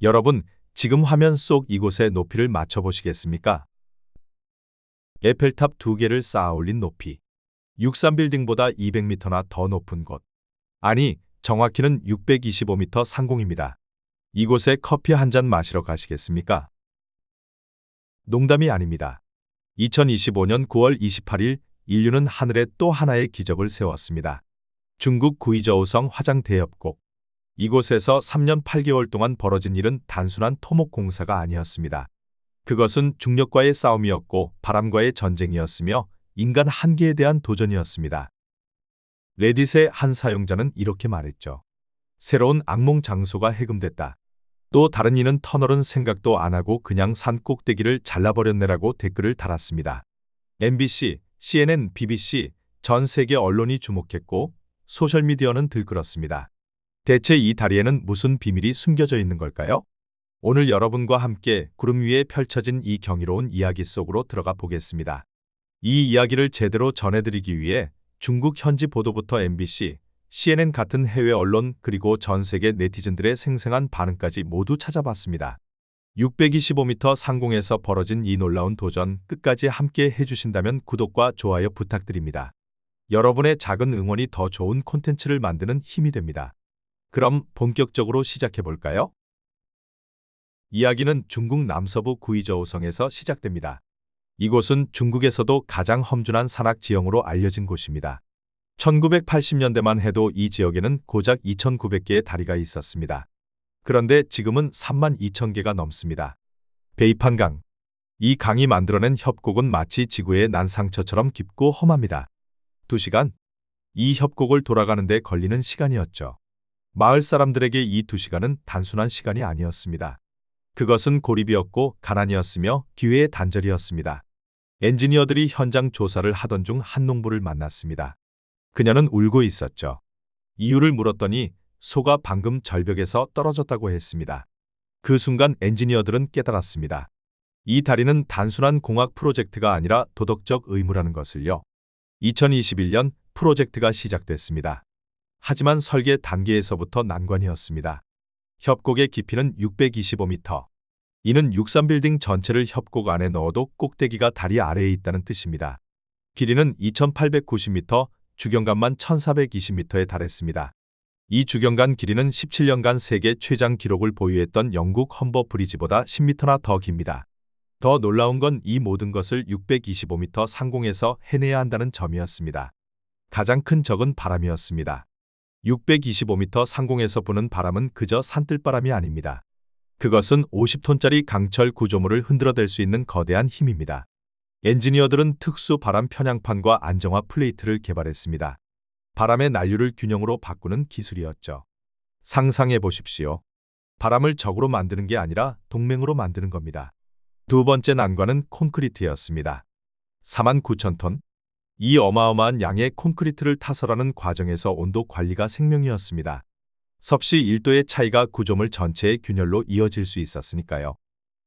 여러분, 지금 화면 속 이곳의 높이를 맞춰보시겠습니까? 에펠탑 두 개를 쌓아 올린 높이. 63빌딩보다 200m나 더 높은 곳. 아니, 정확히는 625m 상공입니다. 이곳에 커피 한 잔 마시러 가시겠습니까? 농담이 아닙니다. 2025년 9월 28일 인류는 하늘에 또 하나의 기적을 세웠습니다. 중국 구이저우성 화장 대협곡. 이곳에서 3년 8개월 동안 벌어진 일은 단순한 토목 공사가 아니었습니다. 그것은 중력과의 싸움이었고 바람과의 전쟁이었으며 인간 한계에 대한 도전이었습니다. 레딧의 한 사용자는 이렇게 말했죠. 새로운 악몽 장소가 해금됐다. 또 다른 이는 터널은 생각도 안 하고 그냥 산 꼭대기를 잘라버렸네라고 댓글을 달았습니다. MBC, CNN, BBC, 전 세계 언론이 주목했고 소셜미디어는 들끓었습니다. 대체 이 다리에는 무슨 비밀이 숨겨져 있는 걸까요? 오늘 여러분과 함께 구름 위에 펼쳐진 이 경이로운 이야기 속으로 들어가 보겠습니다. 이 이야기를 제대로 전해드리기 위해 중국 현지 보도부터 MBC, CNN 같은 해외 언론 그리고 전 세계 네티즌들의 생생한 반응까지 모두 찾아봤습니다. 625m 상공에서 벌어진 이 놀라운 도전 끝까지 함께 해주신다면 구독과 좋아요 부탁드립니다. 여러분의 작은 응원이 더 좋은 콘텐츠를 만드는 힘이 됩니다. 그럼 본격적으로 시작해 볼까요? 이야기는 중국 남서부 구이저우성에서 시작됩니다. 이곳은 중국에서도 가장 험준한 산악 지형으로 알려진 곳입니다. 1980년대만 해도 이 지역에는 고작 2,900개의 다리가 있었습니다. 그런데 지금은 3만 2천 개가 넘습니다. 베이판강. 이 강이 만들어낸 협곡은 마치 지구의 난 상처처럼 깊고 험합니다. 2시간. 이 협곡을 돌아가는데 걸리는 시간이었죠. 마을 사람들에게 이 2시간은 단순한 시간이 아니었습니다. 그것은 고립이었고 가난이었으며 기회의 단절이었습니다. 엔지니어들이 현장 조사를 하던 중 한 농부를 만났습니다. 그녀는 울고 있었죠. 이유를 물었더니 소가 방금 절벽에서 떨어졌다고 했습니다. 그 순간 엔지니어들은 깨달았습니다. 이 다리는 단순한 공학 프로젝트가 아니라 도덕적 의무라는 것을요. 2021년 프로젝트가 시작됐습니다. 하지만 설계 단계에서부터 난관이었습니다. 협곡의 깊이는 625m. 이는 63빌딩 전체를 협곡 안에 넣어도 꼭대기가 다리 아래에 있다는 뜻입니다. 길이는 2890m, 주경간만 1420m에 달했습니다. 이 주경간 길이는 17년간 세계 최장 기록을 보유했던 영국 험버 브리지보다 10m나 더 깁니다. 더 놀라운 건 이 모든 것을 625m 상공에서 해내야 한다는 점이었습니다. 가장 큰 적은 바람이었습니다. 625m 상공에서 부는 바람은 그저 산뜰바람이 아닙니다. 그것은 50톤짜리 강철 구조물을 흔들어댈 수 있는 거대한 힘입니다. 엔지니어들은 특수 바람 편향판과 안정화 플레이트를 개발했습니다. 바람의 난류를 균형으로 바꾸는 기술이었죠. 상상해 보십시오. 바람을 적으로 만드는 게 아니라 동맹으로 만드는 겁니다. 두 번째 난관은 콘크리트였습니다. 4만 9천 톤, 이 어마어마한 양의 콘크리트를 타설하는 과정에서 온도 관리가 생명이었습니다. 섭씨 1도의 차이가 구조물 전체의 균열로 이어질 수 있었으니까요.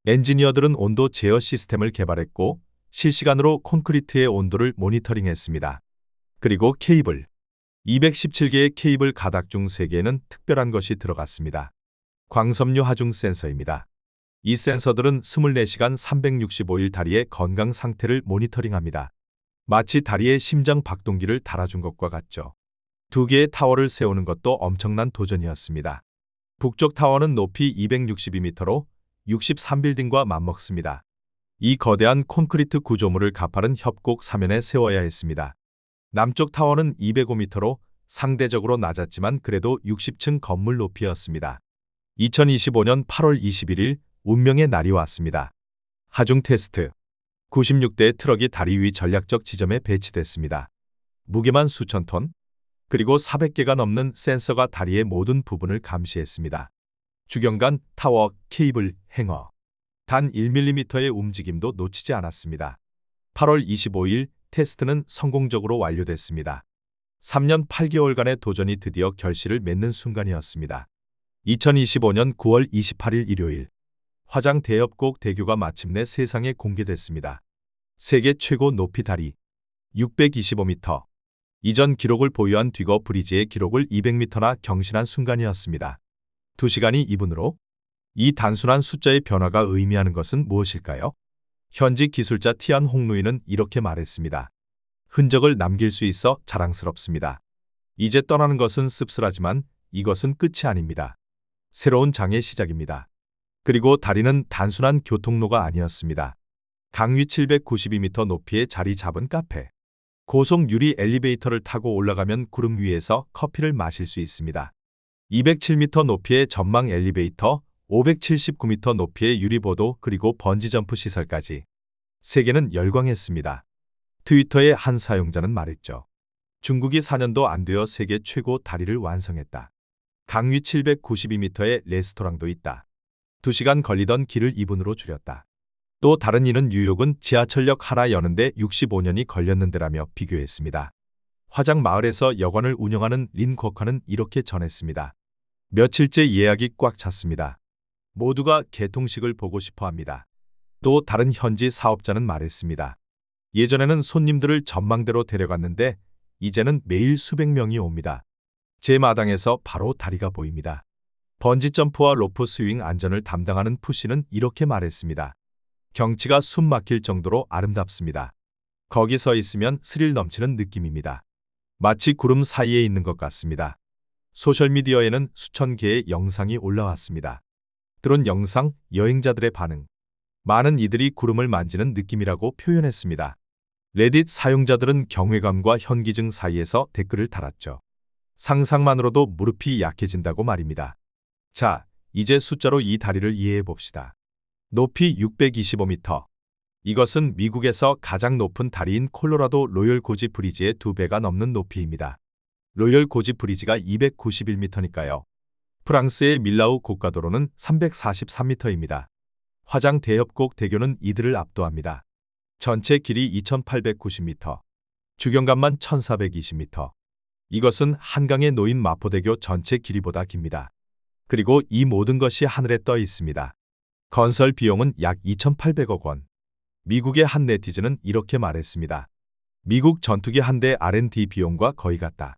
엔지니어들은 온도 제어 시스템을 개발했고 실시간으로 콘크리트의 온도를 모니터링했습니다. 그리고 케이블. 217개의 케이블 가닥 중 3개에는 특별한 것이 들어갔습니다. 광섬유 하중 센서입니다. 이 센서들은 24시간 365일 다리의 건강 상태를 모니터링합니다. 마치 다리에 심장 박동기를 달아준 것과 같죠. 두 개의 타워를 세우는 것도 엄청난 도전이었습니다. 북쪽 타워는 높이 262m로 63빌딩과 맞먹습니다. 이 거대한 콘크리트 구조물을 가파른 협곡 사면에 세워야 했습니다. 남쪽 타워는 205m로 상대적으로 낮았지만 그래도 60층 건물 높이였습니다. 2025년 8월 21일 운명의 날이 왔습니다. 하중 테스트 96대의 트럭이 다리 위 전략적 지점에 배치됐습니다. 무게만 수천 톤, 그리고 400개가 넘는 센서가 다리의 모든 부분을 감시했습니다. 주경간, 타워, 케이블, 행어. 단 1mm의 움직임도 놓치지 않았습니다. 8월 25일 테스트는 성공적으로 완료됐습니다. 3년 8개월간의 도전이 드디어 결실을 맺는 순간이었습니다. 2025년 9월 28일 일요일 화장 대협곡 대교가 마침내 세상에 공개됐습니다. 세계 최고 높이 다리 625m. 이전 기록을 보유한 뒤거 브리지의 기록을 200m나 경신한 순간이었습니다. 2시간이 2분으로 이 단순한 숫자의 변화가 의미하는 것은 무엇일까요? 현지 기술자 티안 홍루이는 이렇게 말했습니다. 흔적을 남길 수 있어 자랑스럽습니다. 이제 떠나는 것은 씁쓸하지만 이것은 끝이 아닙니다. 새로운 장의 시작입니다. 그리고 다리는 단순한 교통로가 아니었습니다. 강위 792m 높이에 자리 잡은 카페. 고속 유리 엘리베이터를 타고 올라가면 구름 위에서 커피를 마실 수 있습니다. 207m 높이의 전망 엘리베이터, 579m 높이의 유리보도 그리고 번지점프 시설까지. 세계는 열광했습니다. 트위터의 한 사용자는 말했죠. 중국이 4년도 안 되어 세계 최고 다리를 완성했다. 강위 792m의 레스토랑도 있다. 2시간 걸리던 길을 2분으로 줄였다. 또 다른 이는 뉴욕은 지하철역 하나 여는데 65년이 걸렸는데라며 비교했습니다. 화장 마을에서 여관을 운영하는 린 쿼커는 이렇게 전했습니다. 며칠째 예약이 꽉 찼습니다. 모두가 개통식을 보고 싶어 합니다. 또 다른 현지 사업자는 말했습니다. 예전에는 손님들을 전망대로 데려갔는데 이제는 매일 수백 명이 옵니다. 제 마당에서 바로 다리가 보입니다. 번지점프와 로프 스윙 안전을 담당하는 푸시는 이렇게 말했습니다. 경치가 숨 막힐 정도로 아름답습니다. 거기 서 있으면 스릴 넘치는 느낌입니다. 마치 구름 사이에 있는 것 같습니다. 소셜미디어에는 수천 개의 영상이 올라왔습니다. 드론 영상, 여행자들의 반응. 많은 이들이 구름을 만지는 느낌이라고 표현했습니다. 레딧 사용자들은 경외감과 현기증 사이에서 댓글을 달았죠. 상상만으로도 무릎이 약해진다고 말입니다. 자, 이제 숫자로 이 다리를 이해해 봅시다. 높이 625m. 이것은 미국에서 가장 높은 다리인 콜로라도 로열 고지 브리지의 두 배가 넘는 높이입니다. 로열 고지 브리지가 291m니까요. 프랑스의 밀라우 고가도로는 343m입니다. 화장 대협곡 대교는 이들을 압도합니다. 전체 길이 2890m. 주경간만 1420m. 이것은 한강에 놓인 마포대교 전체 길이보다 깁니다. 그리고 이 모든 것이 하늘에 떠 있습니다. 건설 비용은 약 2,800억 원. 미국의 한 네티즌은 이렇게 말했습니다. 미국 전투기 한 대 R&D 비용과 거의 같다.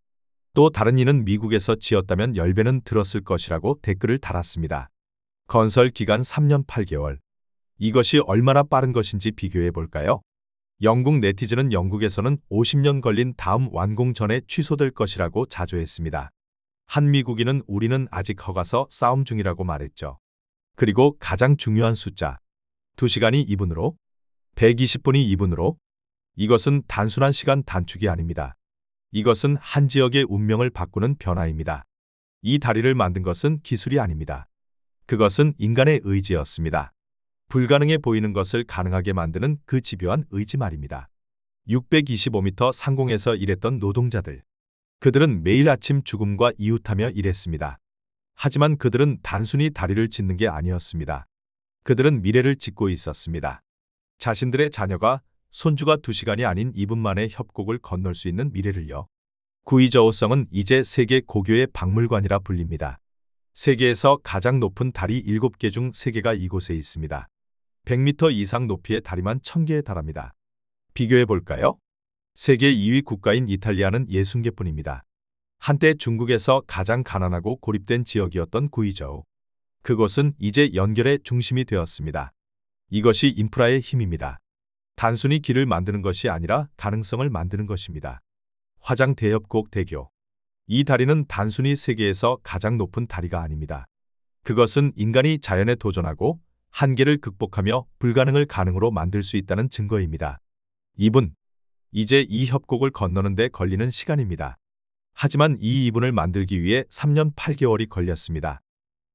또 다른 이는 미국에서 지었다면 10배는 들었을 것이라고 댓글을 달았습니다. 건설 기간 3년 8개월. 이것이 얼마나 빠른 것인지 비교해 볼까요? 영국 네티즌은 영국에서는 50년 걸린 다음 완공 전에 취소될 것이라고 자조했습니다. 한 미국인은 우리는 아직 허가서 싸움 중이라고 말했죠. 그리고 가장 중요한 숫자. 2시간이 2분으로, 120분이 2분으로. 이것은 단순한 시간 단축이 아닙니다. 이것은 한 지역의 운명을 바꾸는 변화입니다. 이 다리를 만든 것은 기술이 아닙니다. 그것은 인간의 의지였습니다. 불가능해 보이는 것을 가능하게 만드는 그 집요한 의지 말입니다. 625m 상공에서 일했던 노동자들. 그들은 매일 아침 죽음과 이웃하며 일했습니다. 하지만 그들은 단순히 다리를 짓는 게 아니었습니다. 그들은 미래를 짓고 있었습니다. 자신들의 자녀가 손주가 2시간이 아닌 2분 만에 협곡을 건널 수 있는 미래를요. 구이저우성은 이제 세계 고교의 박물관이라 불립니다. 세계에서 가장 높은 다리 7개 중 3개가 이곳에 있습니다. 100m 이상 높이의 다리만 1000개에 달합니다. 비교해 볼까요? 세계 2위 국가인 이탈리아는 60개뿐입니다. 한때 중국에서 가장 가난하고 고립된 지역이었던 구이저우. 그곳은 이제 연결의 중심이 되었습니다. 이것이 인프라의 힘입니다. 단순히 길을 만드는 것이 아니라 가능성을 만드는 것입니다. 화장 대협곡 대교. 이 다리는 단순히 세계에서 가장 높은 다리가 아닙니다. 그것은 인간이 자연에 도전하고 한계를 극복하며 불가능을 가능으로 만들 수 있다는 증거입니다. 2분. 이제 이 협곡을 건너는 데 걸리는 시간입니다. 하지만 이 2분을 만들기 위해 3년 8개월이 걸렸습니다.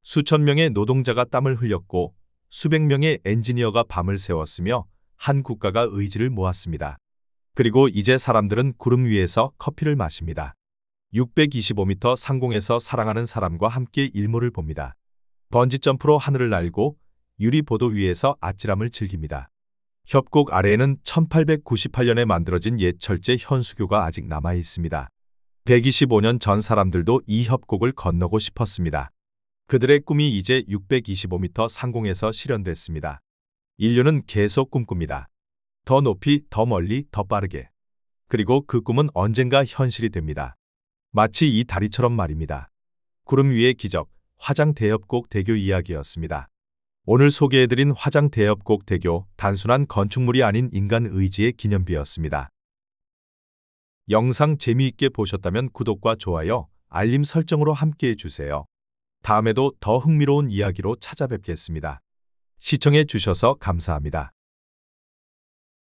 수천 명의 노동자가 땀을 흘렸고 수백 명의 엔지니어가 밤을 새웠으며 한 국가가 의지를 모았습니다. 그리고 이제 사람들은 구름 위에서 커피를 마십니다. 625m 상공에서 사랑하는 사람과 함께 일몰을 봅니다. 번지점프로 하늘을 날고 유리보도 위에서 아찔함을 즐깁니다. 협곡 아래에는 1898년에 만들어진 옛 철제 현수교가 아직 남아 있습니다. 125년 전 사람들도 이 협곡을 건너고 싶었습니다. 그들의 꿈이 이제 625m 상공에서 실현됐습니다. 인류는 계속 꿈꿉니다. 더 높이, 더 멀리, 더 빠르게. 그리고 그 꿈은 언젠가 현실이 됩니다. 마치 이 다리처럼 말입니다. 구름 위의 기적, 화장 대협곡 대교 이야기였습니다. 오늘 소개해드린 화장 대협곡 대교 단순한 건축물이 아닌 인간 의지의 기념비였습니다. 영상 재미있게 보셨다면 구독과 좋아요, 알림 설정으로 함께해 주세요. 다음에도 더 흥미로운 이야기로 찾아뵙겠습니다. 시청해 주셔서 감사합니다.